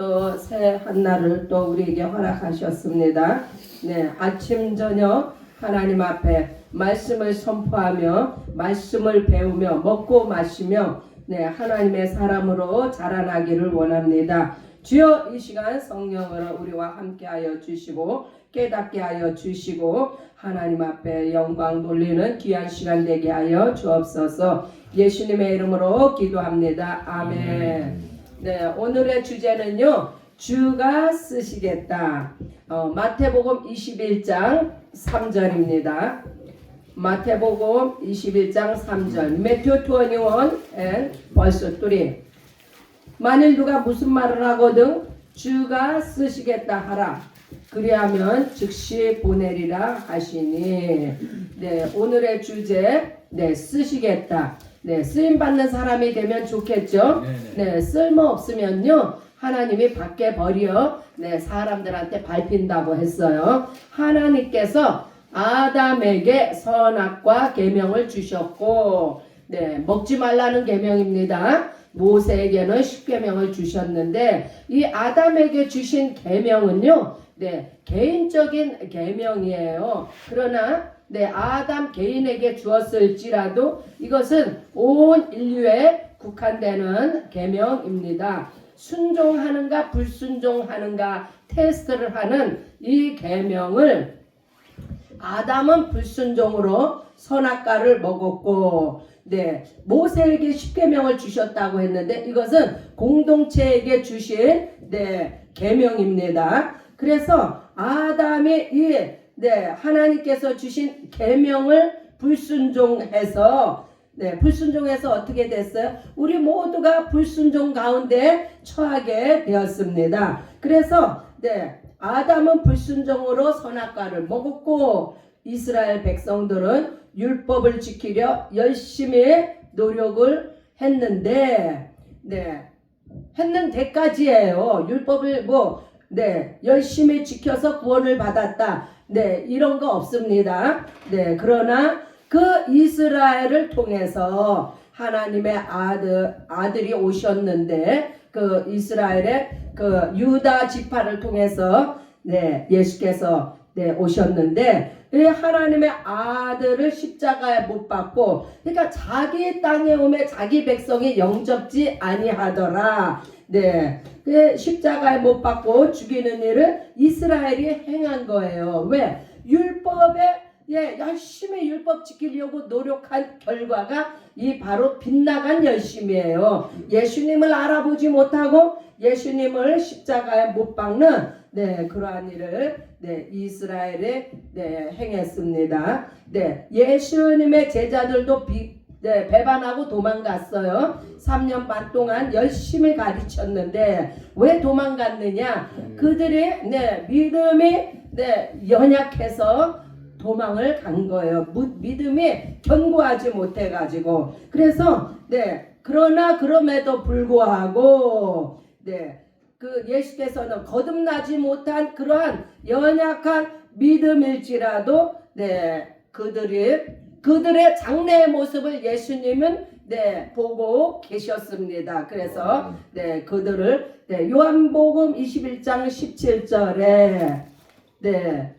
또 새 한날을 또 우리에게 허락하셨습니다. 네, 아침 저녁 하나님 앞에 말씀을 선포하며 말씀을 배우며 먹고 마시며 네, 하나님의 사람으로 자라나기를 원합니다. 주여 이 시간 성령으로 우리와 함께하여 주시고 깨닫게 하여 주시고 하나님 앞에 영광 돌리는 귀한 시간 되게 하여 주옵소서. 예수님의 이름으로 기도합니다. 아멘. 네, 오늘의 주제는요. 주가 쓰시겠다. 어, 마태복음 21장 3절입니다. 마태복음 21장 3절. Matthew 21 and verse 3. 만일 누가 무슨 말을 하거든 주가 쓰시겠다 하라. 그리하면 즉시 보내리라 하시니. 네, 오늘의 주제 네, 쓰시겠다. 네, 쓰임 받는 사람이 되면 좋겠죠. 네, 쓸모 없으면요. 하나님이 밖에 버려 네, 사람들한테 밟힌다고 했어요. 하나님께서 아담에게 선악과 계명을 주셨고 네, 먹지 말라는 계명입니다. 모세에게는 십계명을 주셨는데 이 아담에게 주신 계명은요. 네, 개인적인 계명이에요. 그러나 네, 아담 개인에게 주었을지라도 이것은 온 인류에 국한되는 계명입니다. 순종하는가 불순종하는가 테스트를 하는 이 계명을 아담은 불순종으로 선악과를 먹었고 네 모세에게 십계명을 주셨다고 했는데 이것은 공동체에게 주신 네 계명입니다. 그래서 아담이 이 네, 하나님께서 주신 계명을 불순종해서 네, 불순종해서 어떻게 됐어요? 우리 모두가 불순종 가운데 처하게 되었습니다. 그래서 네, 아담은 불순종으로 선악과를 먹었고 이스라엘 백성들은 율법을 지키려 열심히 노력을 했는데 네, 했는데까지예요. 율법을 뭐 네, 열심히 지켜서 구원을 받았다. 네, 이런 거 없습니다. 네, 그러나 그 이스라엘을 통해서 하나님의 아들 아들이 오셨는데 그 이스라엘의 그 유다 지파를 통해서 네, 예수께서 네, 오셨는데 이 하나님의 아들을 십자가에 못 박고 그러니까 자기 땅에 오면 자기 백성이 영접지 아니하더라. 네. 그 십자가에 못 박고 죽이는 일을 이스라엘이 행한 거예요. 왜? 율법에 예, 열심히 율법 지키려고 노력한 결과가 이 바로 빗나간 열심이에요. 예수님을 알아보지 못하고 예수님을 십자가에 못 박는 네, 그러한 일을 네, 이스라엘에 네, 행했습니다. 네, 예수님의 제자들도 비, 네, 배반하고 도망갔어요. 3년 반 동안 열심히 가르쳤는데 왜 도망갔느냐? 그들의 네, 믿음이 네, 연약해서 도망을 간 거예요. 무- 믿음이 견고하지 못해 가지고. 그래서 네, 그러나 그럼에도 불구하고 네, 그 예수께서는 거듭나지 못한 그러한 연약한 믿음일지라도 네, 그들이 그들의 장래의 모습을 예수님은 네 보고 계셨습니다. 그래서 네 그들을 네 요한복음 21장 17절에 네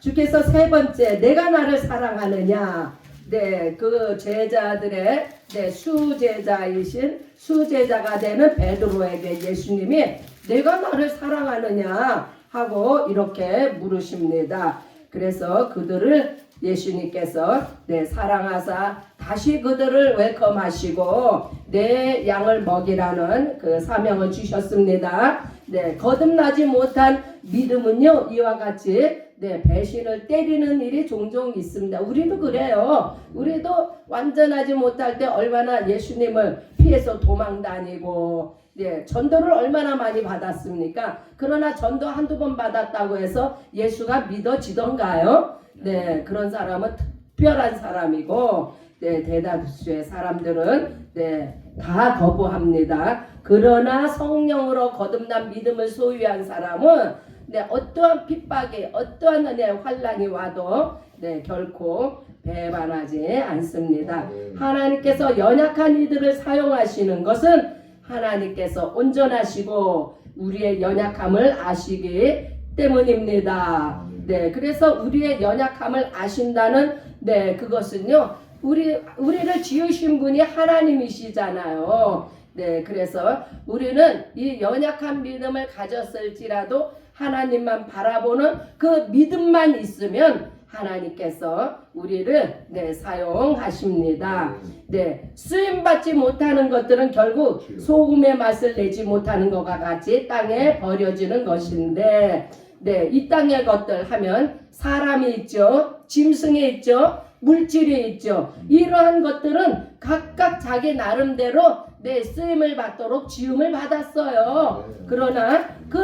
주께서 세 번째 내가 나를 사랑하느냐 네 그 제자들의 네 수제자이신 수제자가 되는 베드로에게 예수님이 내가 나를 사랑하느냐 하고 이렇게 물으십니다. 그래서 그들을 예수님께서 네, 사랑하사 다시 그들을 웰컴하시고 내 양을 먹이라는 그 사명을 주셨습니다. 네, 거듭나지 못한 믿음은요 이와 같이 네, 배신을 때리는 일이 종종 있습니다. 우리도 그래요. 우리도 완전하지 못할 때 얼마나 예수님을 피해서 도망 다니고 네, 전도를 얼마나 많이 받았습니까? 그러나 전도 한두 번 받았다고 해서 예수가 믿어지던가요? 네, 그런 사람은 특별한 사람이고, 네, 대다수의 사람들은, 네, 다 거부합니다. 그러나 성령으로 거듭난 믿음을 소유한 사람은, 네, 어떠한 핍박이, 어떠한 네, 환란이 와도, 네, 결코 배반하지 않습니다. 하나님께서 연약한 이들을 사용하시는 것은 하나님께서 온전하시고 우리의 연약함을 아시기 때문입니다. 네, 그래서 우리의 연약함을 아신다는 네 그것은요 우리 우리를 지으신 분이 하나님이시잖아요. 네, 그래서 우리는 이 연약한 믿음을 가졌을지라도 하나님만 바라보는 그 믿음만 있으면 하나님께서 우리를 네, 사용하십니다. 네, 쓰임 받지 못하는 것들은 결국 소금의 맛을 내지 못하는 것과 같이 땅에 버려지는 것인데, 네, 이 땅의 것들 하면 사람이 있죠, 짐승이 있죠, 물질이 있죠. 이러한 것들은 각각 자기 나름대로 네, 쓰임을 받도록 지음을 받았어요. 그러나 그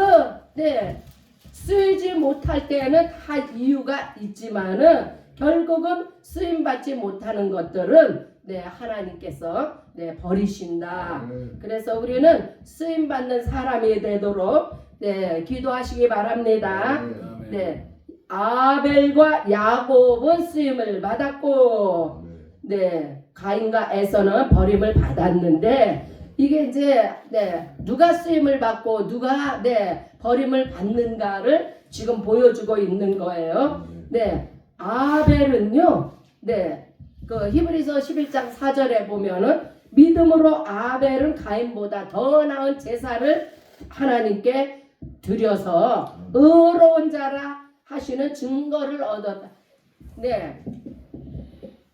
네, 쓰이지 못할 때에는 다 이유가 있지만은 결국은 쓰임 받지 못하는 것들은 네, 하나님께서 네, 버리신다. 그래서 우리는 쓰임 받는 사람이 되도록 네, 기도하시기 바랍니다. 네. 아벨과 야곱은 쓰임을 받았고 네, 가인과 에서는 버림을 받았는데 이게 이제 네, 누가 쓰임을 받고 누가 네, 버림을 받는가를 지금 보여주고 있는 거예요. 네, 아벨은요, 네, 그 히브리서 11장 4절에 보면은 믿음으로 아벨은 가인보다 더 나은 제사를 하나님께 드려서 의로운 자라 하시는 증거를 얻었다. 네,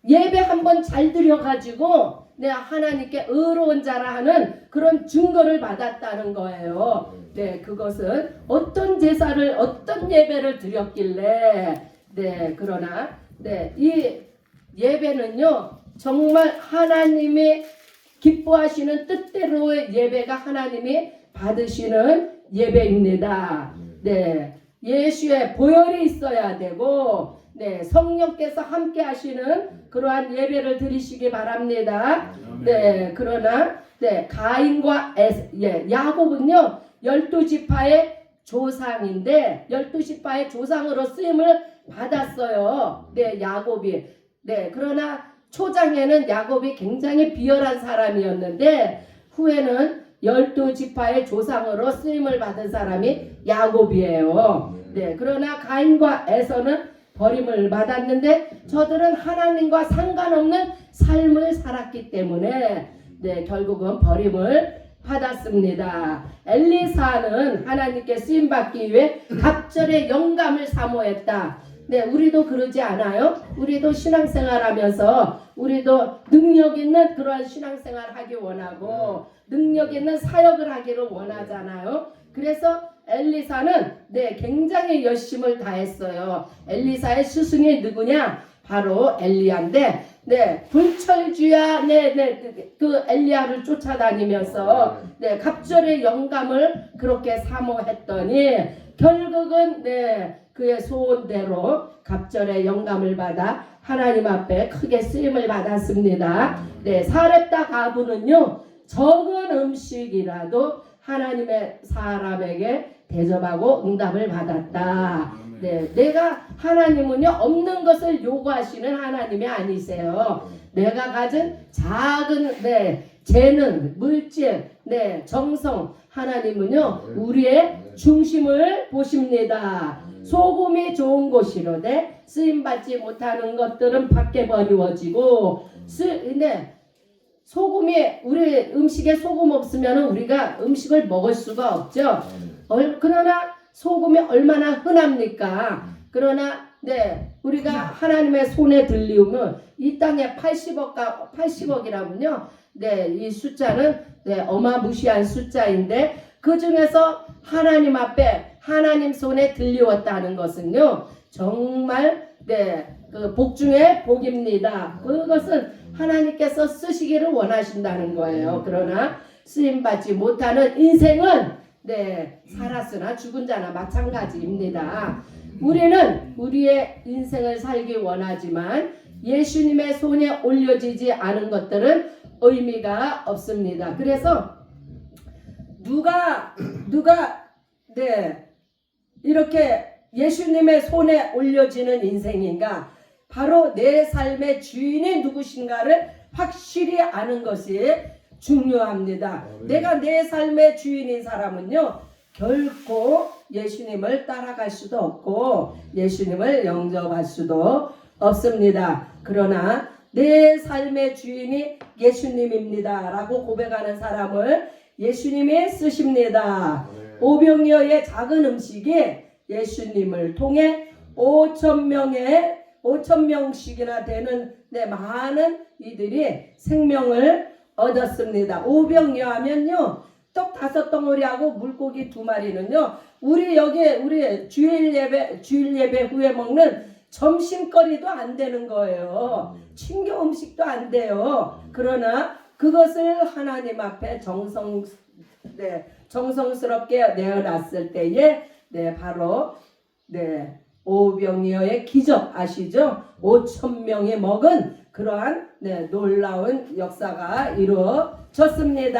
예배 한번 잘 드려가지고 네 하나님께 의로운 자라 하는 그런 증거를 받았다는 거예요. 네, 그것은 어떤 제사를 어떤 예배를 드렸길래 네 그러나 네 이 예배는요 정말 하나님이 기뻐하시는 뜻대로의 예배가 하나님이 받으시는 예배입니다. 네 예수의 보혈이 있어야 되고 네 성령께서 함께 하시는 그러한 예배를 드리시기 바랍니다. 네, 그러나 네 가인과 에스, 예, 야곱은요 열두 지파의 조상인데 열두 지파의 조상으로 쓰임을 받았어요. 네, 야곱이 네 그러나 초장에는 야곱이 굉장히 비열한 사람이었는데 후에는 열두 지파의 조상으로 쓰임을 받은 사람이 야곱이에요. 네, 그러나 가인과 에서는 버림을 받았는데 저들은 하나님과 상관없는 삶을 살았기 때문에 네, 결국은 버림을 받았습니다. 엘리사는 하나님께 쓰임 받기 위해 갑절의 영감을 사모했다. 네, 우리도 그러지 않아요? 우리도 신앙생활 하면서 우리도 능력 있는 그러한 신앙생활 하기 원하고 능력 있는 사역을 하기를 원하잖아요. 그래서 엘리사는 네 굉장히 열심을 다했어요. 엘리사의 스승이 누구냐? 바로 엘리야인데 네 불철주야 네네그 엘리야를 쫓아다니면서 네 갑절의 영감을 그렇게 사모했더니 결국은 네 그의 소원대로 갑절의 영감을 받아 하나님 앞에 크게 쓰임을 받았습니다. 네 사렙다 가부는요 적은 음식이라도 하나님의 사람에게 대접하고 응답을 받았다. 네, 내가 하나님은요 없는 것을 요구하시는 하나님이 아니세요. 내가 가진 작은 네 재능, 물질, 네 정성 하나님은요 우리의 중심을 보십니다. 소금이 좋은 곳이로되 쓰임 받지 못하는 것들은 밖에 버리워지고 쓰 네. 소금이 우리 음식에 소금 없으면 우리가 음식을 먹을 수가 없죠. 얼- 그러나 소금이 얼마나 흔합니까? 그러나 네 우리가 하나님의 손에 들리우면 이 땅에 80억가 80억이라군요. 네이 숫자는 네 어마무시한 숫자인데 그 중에서 하나님 앞에 하나님 손에 들리웠다는 것은요 정말 네 그 복 중에 복입니다. 그것은 하나님께서 쓰시기를 원하신다는 거예요. 그러나 쓰임 받지 못하는 인생은 네 살았으나 죽은 자나 마찬가지입니다. 우리는 우리의 인생을 살기 원하지만 예수님의 손에 올려지지 않은 것들은 의미가 없습니다. 그래서 누가 누가 네 이렇게 예수님의 손에 올려지는 인생인가? 바로 내 삶의 주인이 누구신가를 확실히 아는 것이 중요합니다. 내가 내 삶의 주인인 사람은요, 결코 예수님을 따라갈 수도 없고 예수님을 영접할 수도 없습니다. 그러나 내 삶의 주인이 예수님입니다 라고 고백하는 사람을 예수님이 쓰십니다. 오병이어의 작은 음식이 예수님을 통해 5천 명의 5천 명씩이나 되는 네, 많은 이들이 생명을 얻었습니다. 오병이어 하면요. 떡 다섯 덩어리하고 물고기 두 마리는요. 우리 여기 우리 주일 예배 주일 예배 후에 먹는 점심거리도 안 되는 거예요. 친교 음식도 안 돼요. 그러나 그것을 하나님 앞에 정성 네, 정성스럽게 내어놨을 때에 네, 바로 네, 오병이어의 기적 아시죠? 5천 명이 먹은 그러한 네, 놀라운 역사가 이루어졌습니다.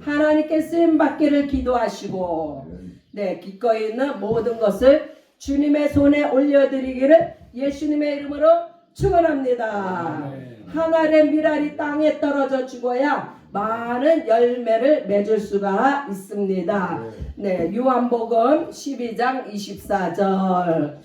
하나님께 쓰임 받기를 기도하시고 네, 기꺼이 있는 모든 것을 주님의 손에 올려드리기를 예수님의 이름으로 축원합니다. 하늘의 미랄이 땅에 떨어져 죽어야 많은 열매를 맺을 수가 있습니다. 네, 요한복음 12장 24절.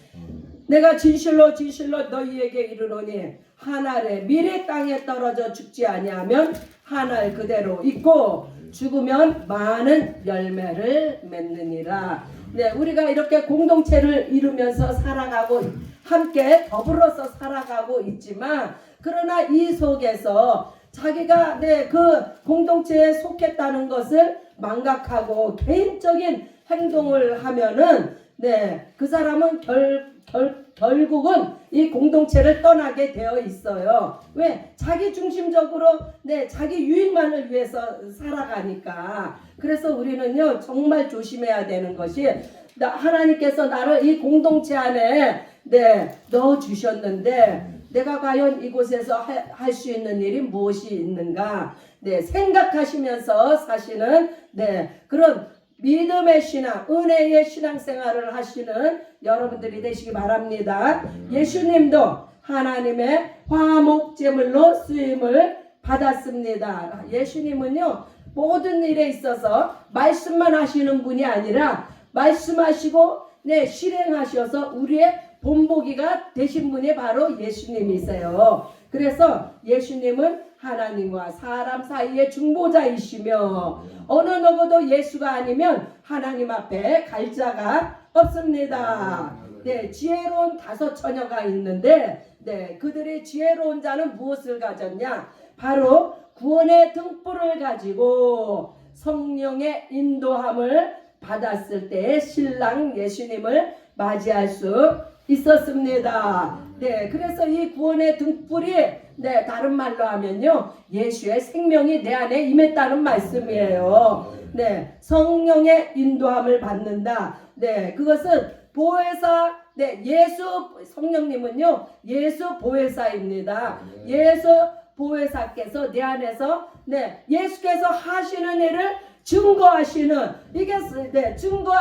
내가 진실로 진실로 너희에게 이르노니 하늘의 미래 땅에 떨어져 죽지 아니하면 하늘 그대로 있고 죽으면 많은 열매를 맺느니라. 네, 우리가 이렇게 공동체를 이루면서 살아가고 함께 더불어서 살아가고 있지만 그러나 이 속에서 자기가 네, 그 공동체에 속했다는 것을 망각하고 개인적인 행동을 하면은 네, 그 사람은 결, 결, 결국은 이 공동체를 떠나게 되어 있어요. 왜? 자기 중심적으로 네, 자기 유익만을 위해서 살아가니까. 그래서 우리는요, 정말 조심해야 되는 것이 나- 하나님께서 나를 이 공동체 안에 네, 넣어 주셨는데 내가 과연 이곳에서 할 수 있는 일이 무엇이 있는가? 네, 생각하시면서 사시는 네, 그런 믿음의 신앙, 은혜의 신앙생활을 하시는 여러분들이 되시기 바랍니다. 예수님도 하나님의 화목제물로 쓰임을 받았습니다. 예수님은요, 모든 일에 있어서 말씀만 하시는 분이 아니라 말씀하시고 네, 실행하셔서 우리의 본보기가 되신 분이 바로 예수님이세요. 그래서 예수님은 하나님과 사람 사이의 중보자이시며 어느 누구도 예수가 아니면 하나님 앞에 갈 자가 없습니다. 네, 지혜로운 다섯 처녀가 있는데 네, 그들의 지혜로운 자는 무엇을 가졌냐? 바로 구원의 등불을 가지고 성령의 인도함을 받았을 때 신랑 예수님을 맞이할 수 있었습니다. 네, 그래서 이 구원의 등불이 네, 다른 말로 하면요. 예수의 생명이 내 안에 임했다는 말씀이에요. 네, 성령의 인도함을 받는다. 네, 그것은 보혜사 네, 예수 성령님은요. 예수 보혜사입니다. 예수 보혜사께서 내 안에서 네, 예수께서 하시는 일을 증거하시는 이게 네, 증거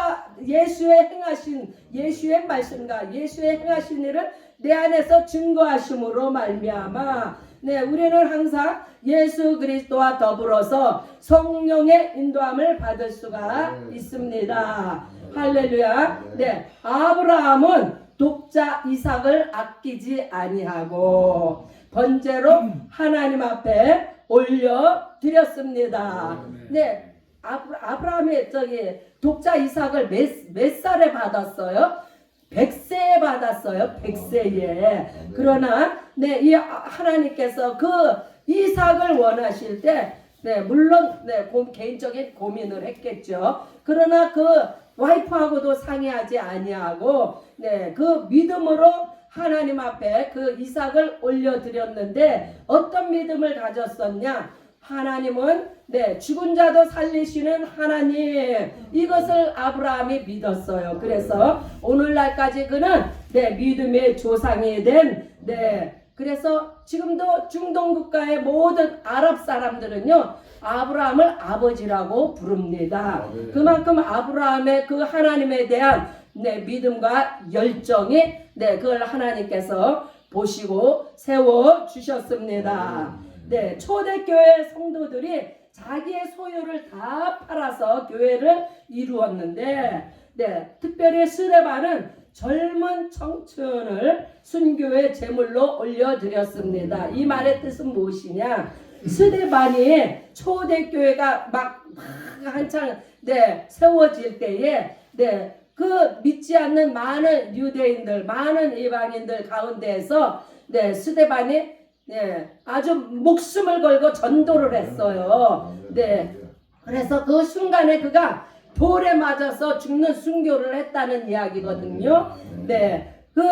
예수의 행하신 예수의 말씀과 예수의 행하신 일을 내 안에서 증거하심으로 말미암아 네, 우리는 항상 예수 그리스도와 더불어서 성령의 인도함을 받을 수가 있습니다. 할렐루야. 네, 아브라함은 독자 이삭을 아끼지 아니하고 번제로 하나님 앞에 올려 드렸습니다. 네, 아브, 아브라함의 저기 독자 이삭을 몇, 몇 살에 받았어요? 백세에 받았어요. 백세에. 그러나 네, 이 하나님께서 그 이삭을 원하실 때 네, 물론 네, 고, 개인적인 고민을 했겠죠. 그러나 그 와이프하고도 상의하지 아니하고 네, 그 믿음으로 하나님 앞에 그 이삭을 올려드렸는데 어떤 믿음을 가졌었냐? 하나님은 네 죽은 자도 살리시는 하나님 이것을 아브라함이 믿었어요. 그래서 오늘날까지 그는 네 믿음의 조상이 된네 그래서 지금도 중동 국가의 모든 아랍 사람들은요 아브라함을 아버지라고 부릅니다. 그만큼 아브라함의 그 하나님에 대한 네 믿음과 열정이 네 그걸 하나님께서 보시고 세워 주셨습니다. 네 초대교회 성도들이 자기의 소유를 다 팔아서 교회를 이루었는데 네, 특별히 스데반은 젊은 청춘을 순교의 제물로 올려드렸습니다. 이 말의 뜻은 무엇이냐? 스데반이 초대교회가 막, 막 한창 네, 세워질 때에 네, 그 믿지 않는 많은 유대인들, 많은 이방인들 가운데에서 네, 스데반이 네, 아주 목숨을 걸고 전도를 했어요. 네. 그래서 그 순간에 그가 돌에 맞아서 죽는 순교를 했다는 이야기거든요. 네. 그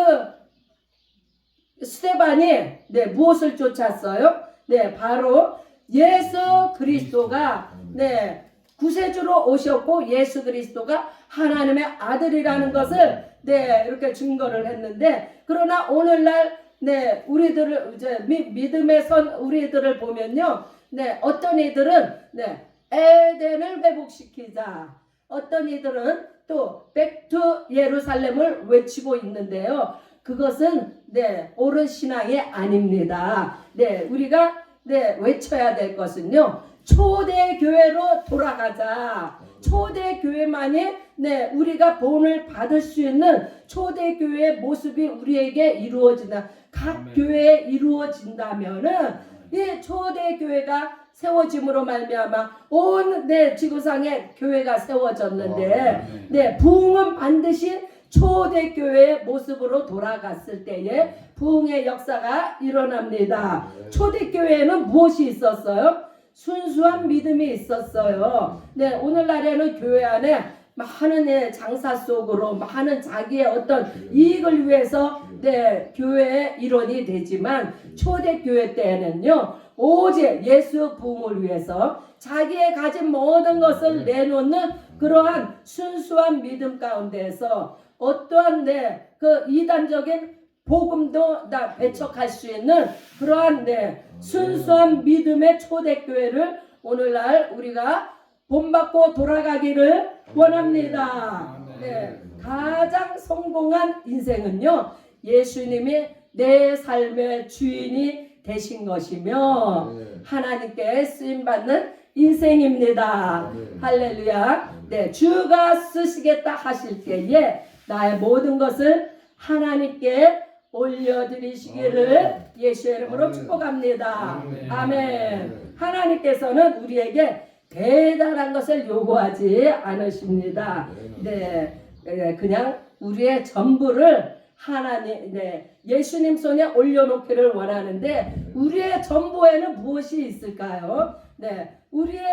스테반이 네, 무엇을 쫓았어요? 네, 바로 예수 그리스도가 네, 구세주로 오셨고 예수 그리스도가 하나님의 아들이라는 것을 네, 이렇게 증거를 했는데 그러나 오늘날 네, 우리들을 이제 미, 믿음의 선 우리들을 보면요. 네, 어떤 이들은 네, 에덴을 회복시키자. 어떤 이들은 또 백투 예루살렘을 외치고 있는데요. 그것은 네, 옳은 신앙이 아닙니다. 네, 우리가 네, 외쳐야 될 것은요. 초대 교회로 돌아가자. 초대 교회만이 네, 우리가 본을 받을 수 있는 초대 교회의 모습이 우리에게 이루어진다. 각 아멘. 교회에 이루어진다면은 이 초대 교회가 세워짐으로 말미암아 온 네, 지구상에 교회가 세워졌는데 네, 부흥은 반드시 초대 교회의 모습으로 돌아갔을 때에 부흥의 역사가 일어납니다. 초대 교회에는 무엇이 있었어요? 순수한 믿음이 있었어요. 네, 오늘날에는 교회 안에 많은 네, 장사 속으로 많은 자기의 어떤 이익을 위해서 네, 교회의 일원이 되지만 초대교회 때에는요. 오직 예수 부흥을 위해서 자기의 가진 모든 것을 내놓는 그러한 순수한 믿음 가운데에서 어떠한 네, 그 이단적인 복음도 다 배척할 수 있는 그러한 네, 순수한 믿음의 초대교회를 오늘날 우리가 본받고 돌아가기를 원합니다. 네, 가장 성공한 인생은요, 예수님이 내 삶의 주인이 되신 것이며, 하나님께 쓰임 받는 인생입니다. 할렐루야. 네, 주가 쓰시겠다 하실 때에 나의 모든 것을 하나님께 올려드리시기를 예수의 이름으로. 축복합니다. 아멘. 하나님께서는 우리에게 대단한 것을 요구하지 않으십니다. 네, 예, 그냥 우리의 전부를 하나님, 네, 예수님 손에 올려놓기를 원하는데 우리의 전부에는 무엇이 있을까요? 네, 우리의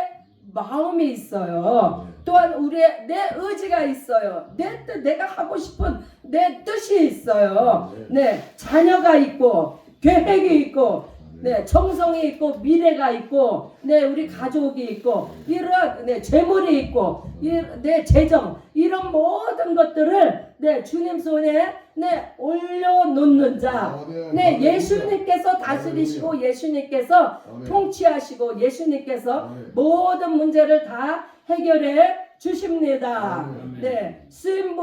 마음이 있어요. 또한 우리의 내 의지가 있어요. 내 뜻, 내가 하고 싶은 내 뜻이 있어요. 네, 자녀가 있고 계획이 있고 네, 정성이 있고 미래가 있고 네, 우리 가족이 있고 이런 네, 재물이 있고 이, 네, 재정 이런 모든 것들을 네, 주님 손에 네, 올려놓는 자. 네, 예수님께서 다스리시고 예수님께서 통치하시고 예수님께서 모든 문제를 다 해결해 주십니다. 네, 쓰임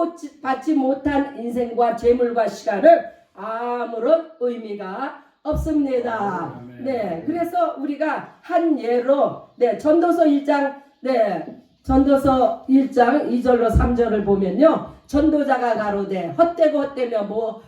받지- 못한 인생과 재물과 시간은 아무런 의미가 없습니다. 네, 그래서 우리가 한 예로 네, 전도서 1장 네, 전도서 1장 2절로 3절을 보면요. 전도자가 가로되 헛되고 헛되며 뭐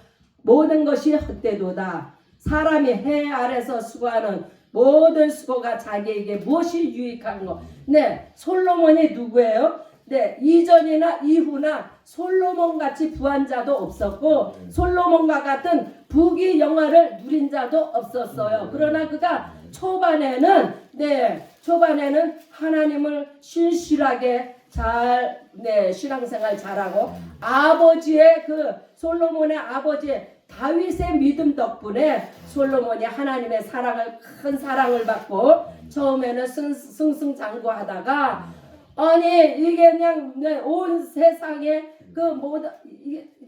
모든 것이 헛되도다. 사람이 해 아래서 수고하는 모든 수고가 자기에게 무엇이 유익한 것. 네, 솔로몬이 누구예요? 네, 이전이나 이후나 솔로몬 같이 부한 자도 없었고 솔로몬과 같은 부귀 영화를 누린 자도 없었어요. 그러나 그가 초반에는 네, 초반에는 하나님을 신실하게 잘 네, 신앙생활 잘하고 아버지의 그 솔로몬의 아버지의 다윗의 믿음 덕분에 솔로몬이 하나님의 사랑을 큰 사랑을 받고 처음에는 승, 승승장구하다가 아니 이게 그냥 네, 온 세상에 그 모든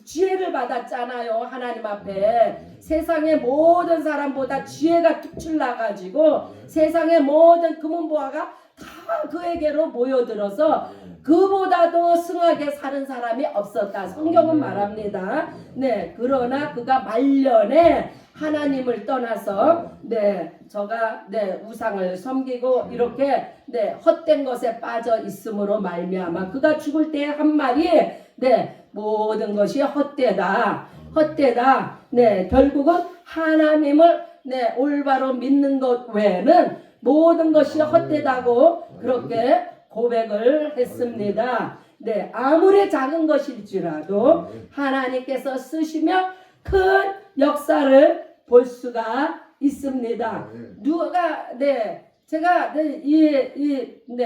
지혜를 받았잖아요 하나님 앞에. 세상의 모든 사람보다 지혜가 툭출 나가지고 세상의 모든 금은보화가 다 그에게로 모여들어서 그보다도 승하게 사는 사람이 없었다. 성경은 말합니다. 네, 그러나 그가 말년에 하나님을 떠나서 네, 저가 네, 우상을 섬기고 이렇게 네, 헛된 것에 빠져 있음으로 말미암아 그가 죽을 때 한 말이 네, 모든 것이 헛되다. 헛되다. 네, 결국은 하나님을 네, 올바로 믿는 것 외에는 모든 것이 헛되다고 그렇게 고백을 했습니다. 네, 아무리 작은 것일지라도 하나님께서 쓰시면 큰 역사를 볼 수가 있습니다. 누가 네 제가 이이네그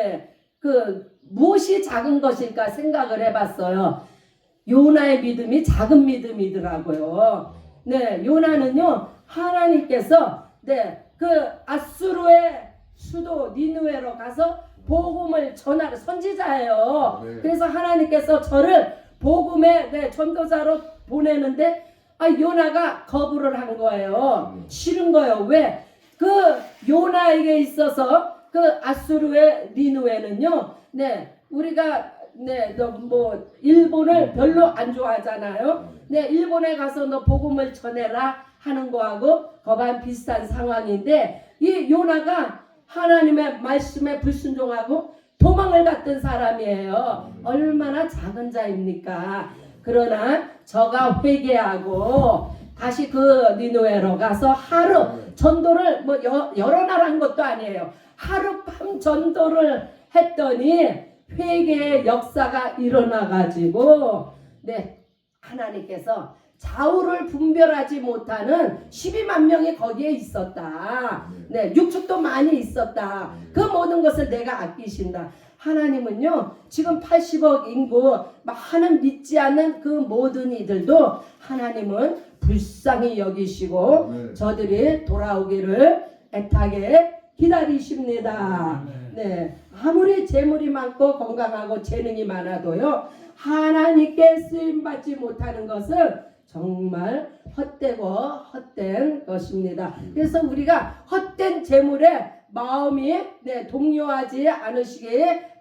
무엇이 작은 것일까 생각을 해봤어요. 요나의 믿음이 작은 믿음이더라고요. 네, 요나는요 하나님께서 네그 아수르의 니누에로 가서 복음을 전하는 선지자예요. 네. 그래서 하나님께서 저를 복음의 네, 전도자로 보내는데 아 요나가 거부를 한 거예요. 음. 싫은 거예요. 왜? 그 요나에게 있어서 그 아수르의 니누에는요. 네. 우리가 네, 너 뭐 일본을 별로 안 좋아하잖아요. 네, 일본에 가서 너 복음을 전해라 하는 거하고 거반 비슷한 상황인데 이 요나가 하나님의 말씀에 불순종하고 도망을 갔던 사람이에요. 얼마나 작은 자입니까? 그러나 저가 회개하고 다시 그 니누에로 가서 하루 전도를 뭐 여, 여러 날 한 것도 아니에요. 하룻밤 전도를 했더니 회개의 역사가 일어나 가지고 네 하나님께서 좌우를 분별하지 못하는 12만 명이 거기에 있었다. 네, 육축도 많이 있었다. 그 모든 것을 내가 아끼신다. 하나님은요, 지금 80억 인구, 많은 믿지 않는 그 모든 이들도 하나님은 불쌍히 여기시고 네. 저들이 돌아오기를 애타게 기다리십니다. 네, 아무리 재물이 많고 건강하고 재능이 많아도요, 하나님께 쓰임 받지 못하는 것은 정말 헛되고 헛된 것입니다. 그래서 우리가 헛된 재물에 마음이 네, 동요하지 않으시기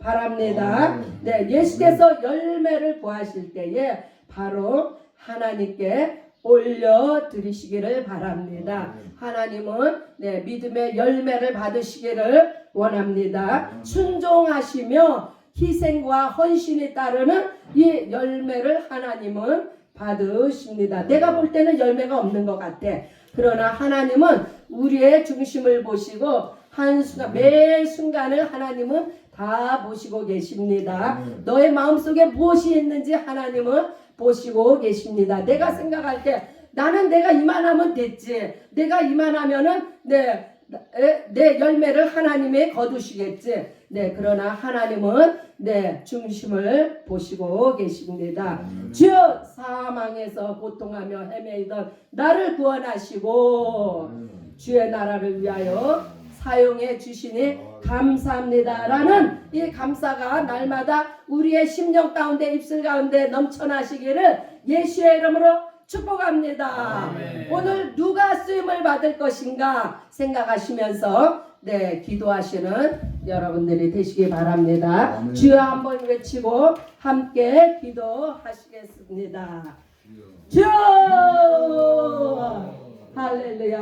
바랍니다. 네, 예수께서 열매를 구하실 때에 바로 하나님께 올려 드리시기를 바랍니다. 하나님은 네, 믿음의 열매를 받으시기를 원합니다. 순종하시며 희생과 헌신이 따르는 이 열매를 하나님은 받으십니다. 내가 볼 때는 열매가 없는 것 같아. 그러나 하나님은 우리의 중심을 보시고 한 순간 매 순간을 하나님은 다 보시고 계십니다. 너의 마음 속에 무엇이 있는지 하나님은 보시고 계십니다. 내가 생각할 때 나는 내가 이만하면 됐지. 내가 이만하면은 내, 에, 내 열매를 하나님이 거두시겠지. 네, 그러나 하나님은 네, 중심을 보시고 계십니다. 주여 사망에서 고통하며 헤매이던 나를 구원하시고 주의 나라를 위하여 사용해 주시니 감사합니다라는 이 감사가 날마다 우리의 심령 가운데 입술 가운데 넘쳐나시기를 예수의 이름으로 축복합니다. 아멘. 오늘 누가 쓰임을 받을 것인가 생각하시면서 네 기도하시는 여러분들이 되시기 바랍니다. 아멘. 주여 한번 외치고 함께 기도하시겠습니다. 주여 할렐루야.